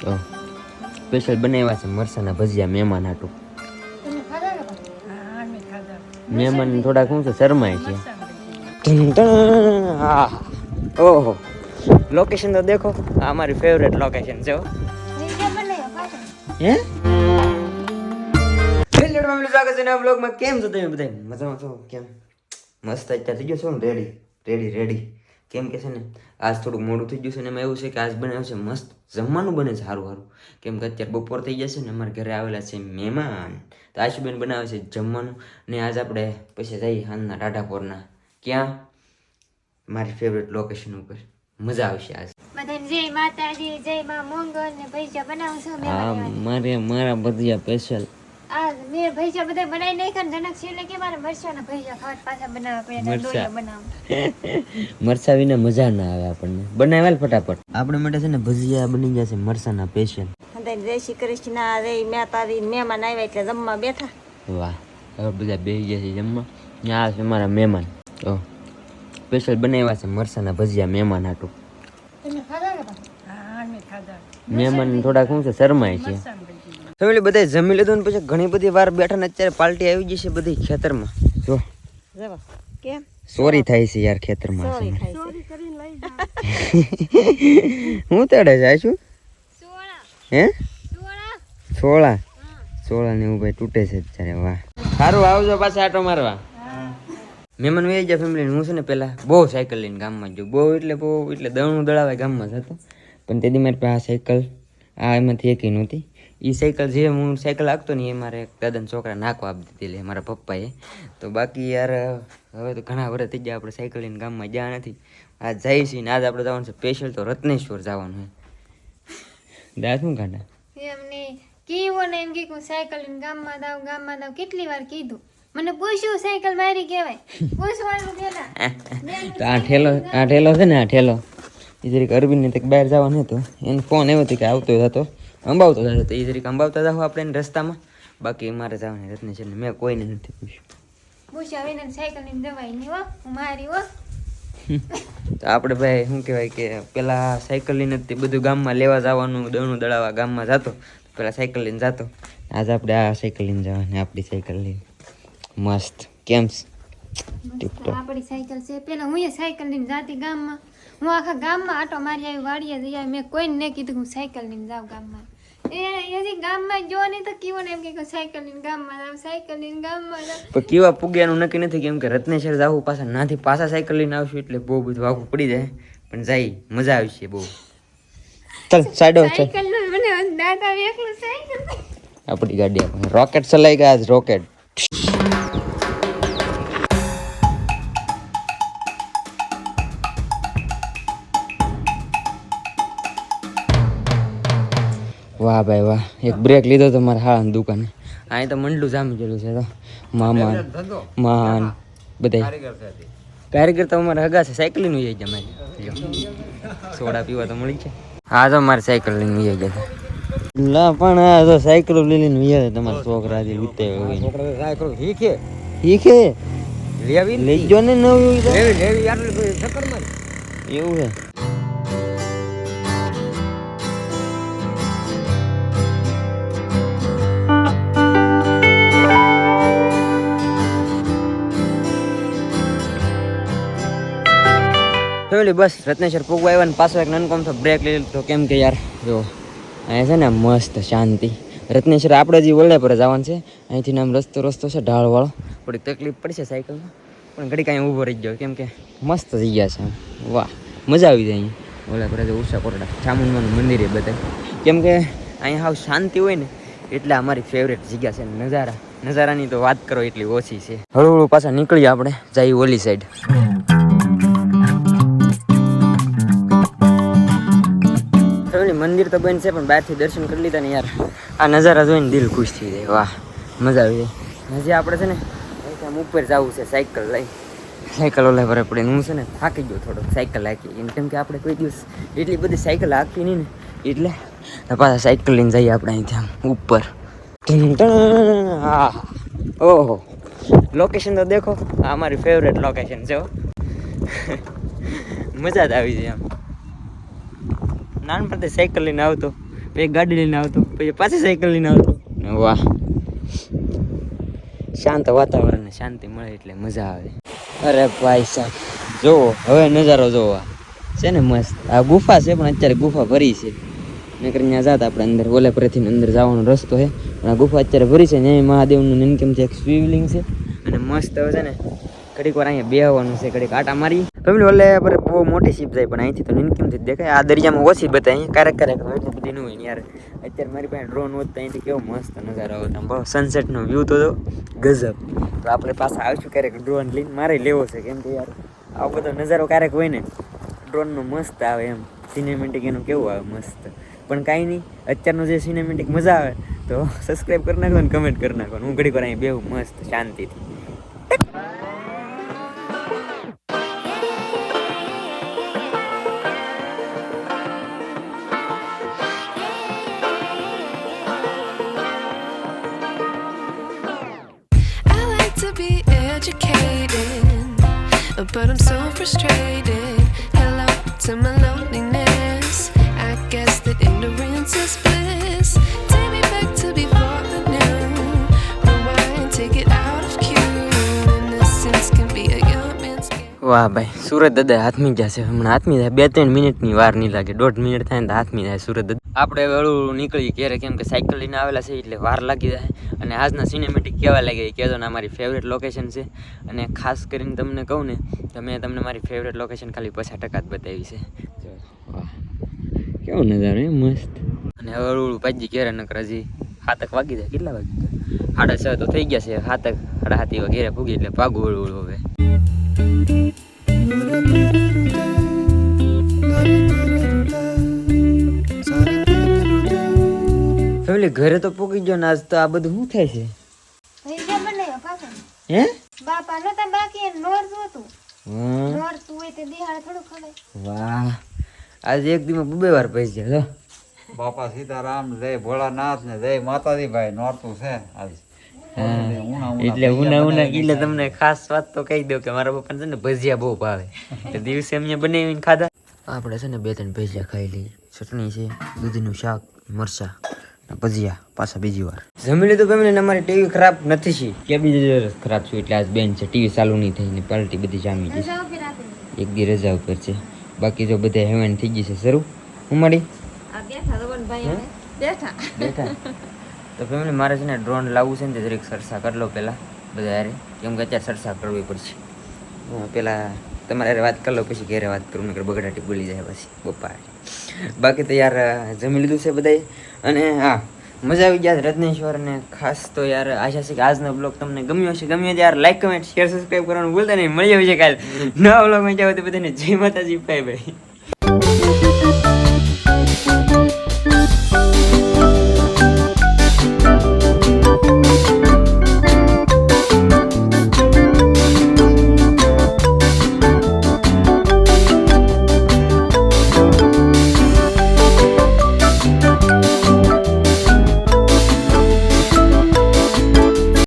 તો સ્પેશિયલ બનાવ્યા છે મરસાના ભજીયા મહેમાન હાટું. મહેમાન થોડાક શું છે શરમાય છે. ઓહો. લોકેશન તો દેખો. આ અમારી ફેવરેટ લોકેશન છે હો. સ્વાગત છે નવા બ્લોગમાં કેમ છો તમે બધા મજામાં છો? કેમ? મસ્ત અત્યારે થઈ ગયો છો ને રેડી રેડી રેડી કેમ કે છે ને આજ થોડુંક મોડું થઈ ગયું છે ને એમાં એવું છે કે આજ બનાવ્યું છે મસ્ત જમવાનું બને છે સારું સારું કેમ કે અત્યારે બપોર થઈ જશે ને અમારા ઘરે આવેલા છે મહેમાન. તો આશુબેન બનાવે છે જમવાનું ને આજ આપણે પછી જઈએ હાલના ટાટાપોરના ક્યાં? મારી ફેવરેટ લોકેશન ઉપર. મજા આવશે આજ. જય માતાજી જય માં મંગળ ને ભજીયા બનાવું હા મારે મારા ભજીયા સ્પેશિયલ મેં ભજીયા બધા બનાવી નાખ્યા ને જનક છેલ્લે કે મારે મરચાંના ભજીયા ખાવા પાછા બનાવવા પડે ડોયા બનાવવા. મરસા વિના મજા ના આવે આપણને. બનાવેલ ફટાફટ. આપણે માટે છે ને ભજીયા બની જશે મરસાના સ્પેશિયલ બધાને જય શ્રી કૃષ્ણ રે મહેતાજી મહેમાન આવ્યા એટલે જમવા બેઠા. વાહ હવે બધા બેસી ગયા છે જમવા. આ છે મારા મહેમાન. તો સ્પેશિયલ બનાવ્યા છે મરસાના ભજીયા મહેમાન હાટું. મહેમાન થોડાક શું છે શરમાય છે. ફેમિલી બધા જમી લીધું ને પછી ઘણી બધી વાર બેઠા ને અત્યારે પાર્ટી આવી ગઈ છે બધી ખેતરમાં. જો. જવા કેમ? ચોરી થાય છે યાર ખેતરમાં સોરી હું તેડે જાય છું? હે? સોળા? સોળા? ને એવું ભાઈ તૂટે છે અત્યારે વાહ. સારું આવજો પાછા આટો મારવા. મહેમાન વહી ગયા ફેમિલી હું છે ને પેલા બહુ સાયકલ લઈને ગામમાં જો બહુ એટલે બહુ એટલે દણું દળાવે ગામમાં જતો. પણ તેથી મારી પાસે આ સાયકલ આ એમાંથી એકી નહોતી. એ સાયકલ જે હું સાયકલ આપતો ને એ મારે એક દાદાના છોકરા નાખવા આપી દીધી મારા પપ્પાએ. તો બાકી યાર હવે તો ઘણા વર્ષ થઈ ગયા આપણે સાયકલ લઈને ગામમાં ગયા નથી. આજ જઈ છીએ ને આજ આપણે જવાનું છે સ્પેશિયલ તો રત્નેશ્વર જવાનું છે. દા શું કાઢા એમને કીધું ને એમ કે હું સાયકલ લઈને ગામમાં દાવ ગામમાં દાવ કેટલી વાર કીધું? મને પૂછ્યું સાયકલ મારી કહેવાય પૂછવાનું પેલા. તો આ ઠેલો આ ઠેલો છે ને આ ઠેલો. એ જરીક અરવિંદને તક બહાર જવાનું હતું. એને ફોન એવો હતો કે આવતો હતો. અંબાવતો હતો તો એ તરીકે અંબાવતા જાવ આપણે રસ્તામાં. બાકી મારે જવાની રત્ન છે મેં કોઈને નથી પૂછ્યું. તો આપણે ભાઈ શું કહેવાય કે પેલા સાયકલ લઈને તે બધું ગામમાં લેવા જવાનું દણું દળાવા ગામમાં જતો પેલા સાયકલ લઈને જતો. આજે આપણે આ સાયકલ લઈને જવાની આપણી સાયકલ લઈને. મસ્ત કેમ? આપણી સાયકલ છે. પેલા હું સાયકલ લઈને જાતી ગામમાં. હું આખા ગામમાં આટો મારી આવી વાડીએ જઈ આવી મેં કોઈને નહીં કીધું હું સાયકલ લઈને જાઉં ગામમાં. એ હજી ગામમાં જો નહીં કીવો ને એમ કે સાયકલ લઈને ગામમાં જાઉં ગામમાં જાઉં. કેવા પૂગ્યાનું નક્કી નથી કેમ કે રત્નેશ્વર જવું પાછા નાથી પાછા સાયકલ લઈને આવશું એટલે બહુ બધું વાગવું પડી જાય. પણ જાય મજા આવશે બહુ. ચાલ સાઈડો આપણી ગાડી રોકેટ ચલાઈ ગયા આજ રોકેટ વાહ ભાઈ વાહ. એક બ્રેક લીધો તો મારા હા દુકાને. અહીં તો મંડલું જામી ગયેલું છે તો. મામા માન બધા કારીગર તો. અમારે હગા છે સાયકલ લઈને જઈ જાય મારી. સોડા પીવા તો મળી છે હા તો મારે સાયકલ લઈને જઈ જાય લા પણ આ તો સાયકલ લઈને વિયા તમારા છોકરા જે છોકરા સાયકલ શીખે. શીખે? લેવી લેજો ને નવી લેવી લેવી આટલી ચક્કરમાં એવું છે. ફેમિલી, બસ રત્નેશ્વર પૂગવા આવ્યા ને પાછો એક નનકોમ તો બ્રેક લઈ લીધો. કેમ કે યાર, જો, અહીંયા છે ને મસ્ત શાંતિ. રત્નેશ્વર આપણે જે વલ્લે પર જવાનું છે, અહીંથી આમ રસ્તો રસ્તો છે, ઢાળવાળો. થોડી તકલીફ પડશે સાયકલમાં, પણ ઘડી કાંઈ ઊભો રહી ગયો. કેમ કે મસ્ત જગ્યા છે વાહ, મજા આવી જાય અહીંયા. ઓલા પર ઉષા કોટડા ચામુંડમાનું મંદિર એ બધા કેમ કે અહીંયા હાવ શાંતિ હોય ને, એટલે અમારી ફેવરેટ જગ્યા છે નજારા. નજારાની તો વાત કરો એટલી ઓછી છે. હળવું પાછા નીકળીએ આપણે, જઈએ ઓલી સાઈડ મંદિર તો બંધ છે, પણ બહારથી દર્શન કરી લીધા ને યાર. આ નજારા જોઈને દિલ ખુશ થઈ જાય. વાહ, મજા આવી જાય. હજી આપણે છે ને આમ ઉપર જવું છે, સાયકલ લઈ. સાયકલ ઓલા ભરે પડે હું છે ને, થાકી ગયો થોડો સાયકલ હાકી એને કેમ કે આપણે કોઈ દિવસ એટલી બધી સાયકલ હાકી નહીં ને, એટલે પાછા સાયકલ લઈને જઈએ આપણે અહીંથી આમ ઉપર. ઓહો. લોકેશન તો દેખો. આ અમારી ફેવરેટ લોકેશન છે. મજા જ આવી જાય આમ. નાનપણથી સાયકલ લઈને આવતો. પછી ગાડી લઈને આવતો. પછી પાછી સાયકલ લઈને આવતો. વાહ. શાંત વાતાવરણને શાંતિ મળે એટલે મજા આવે. અરે ભાઈ સાહેબ, જોવો, હવે નજારો જોવો. છે ને મસ્ત. આ ગુફા છે, પણ અત્યારે ગુફા ભરી છે. નકર ત્યાં જાત આપણે અંદર ઓલે પરથી અંદર જવાનો રસ્તો છે. પણ આ ગુફા અત્યારે ભરી છે ને મહાદેવનું નિનકેમથી એક સ્વિવલિંગ છે. અને મસ્ત હવે છે ને, ઘડીક વાર અહીંયા બેહવાનું છે, ઘડીક આટા મારી ફેમિલી ઓલે પર બહુ મોટી શિપ જાય, પણ અહીંથી તો નિનકેમથી દેખાય, આ દરિયામાં ઓછી બતાય ક્યારેક ક્યારેક એટલી બધી ન હોય યાર. અત્યારે મારી પાસે ડ્રોન હોત તો અહીંથી કેવો મસ્ત નજારો આવે આમ. બહુ સનસેટનો વ્યૂ તો ગઝબ તો આપણે પાછા આવીશું ક્યારેક ડ્રોન લઈને. મારે લેવો છે કેમ કે યાર, આવો બધો નજારો ક્યારેક હોય ને ડ્રોનનો મસ્ત આવે એમ. સિનેમેટિક એનું કેવું આવે મસ્ત. પણ કાંઈ નહીં, અત્યારનું જે સિનેમેટિક મજા આવે, તો સબસ્ક્રાઈબ કરી નાખો ને કમેન્ટ કરી નાખો. હું ઘડી વાર અહીં બેવું મસ્ત, શાંતિથી. વાહ ભાઈ સુરત દાદા હાથમી છે હમણાં હાથમી થાય બે ત્રણ મિનિટની વાર નહીં લાગે દોઢ મિનિટ થાય તો હાથમી થાય સુરત આપણે વેળું નીકળી ઘેરે કેમ કે સાયકલ લઈને આવેલા છે એટલે વાર લાગી જાય. અને આજના સિનેમેટિક કેવા લાગે કહેજો ને મારી ફેવરેટ લોકેશન છે. અને ખાસ કરીને તમને કહું ને તો મેં તમને મારી ફેવરેટ લોકેશન ખાલી પચાસ ટકા જ બતાવી છે. વાહ. કેવો નજારો એ મસ્ત. અને ઓલું પાજી ઘેરે નકર હજી હાતક વાગી જાય. કેટલા વાગી સાડા છ તો થઈ ગયા છે. હાતક સાડા હાથી ઘેરે ભૂગી એટલે ભાગું ઓળું હવે. ફેમિલી ઘરે તો પૂકી ગયો ને આજ તો આ બધું શું થાય છે? હજી જે બનાવ્યો પાછો. હે? બાપા નતા બાકી નોર જોતું નોર તું હોય તે દિહાડ થોડું ખવાય વાહ. આજે એક દીમાં બબે વાર પૈસા લો બાપા સીતારામ જય ભોળાનાથ ને જય માતાજી ભાઈ નોરતું છે આજ. ઉના ઉના એટલે ઉના ઉના એટલે તમને ખાસ વાત તો કહી દઉં કે મારા પપ્પાને છે ને ભજીયા બહુ ભાવે. તો દિવસે એમને બનાવીને ખાધા. આપણે છે ને બે ત્રણ ભજીયા ખાઈ લઈએ. ચટણી છે દૂધીનું શાક મરચા. ને ભજીયા પાછા બીજી વાર. જમી લીધું ફેમિલી ને અમારી ટીવી ખરાબ નથી છે કે બીજી ખરાબ છું એટલે આજ બેન છે ટીવી ચાલુ નહીં થઈ ને પાલટી બધી જામી ગઈ. એક દી રજા ઉપર છે. બાકી જો બધા હેવન થઈ ગઈ છે શરૂ. હું મળી બેઠા તો ફેમિલી મારે છે ને ડ્રોન લાવવું છે ને જરીક સરસા કરી લો પહેલાં બધા યારે કેમ કે અત્યારે સરસા કરવી પડશે. પહેલાં તમારે વાત કરી લો પછી ઘેરે વાત કરું નકર બગડાટી બોલી જાય પછી હારે. બાકી તો યાર જમી લીધું છે બધાય. અને હા, મજા આવી ગયા રત્નેશ્વર અને ખાસ તો યાર, આશા છે કે આજનો બ્લોગ તમને ગમ્યો હશે. ગમ્યો તો યાર લાઈક કમેન્ટ શેર સબસ્ક્રાઈબ કરવાનું ભૂલતા નહીં. મળી આવશે કાલે. નવા બ્લોગમાં જાવ તો બધાને જય માતાજી ભાઈ ભાઈ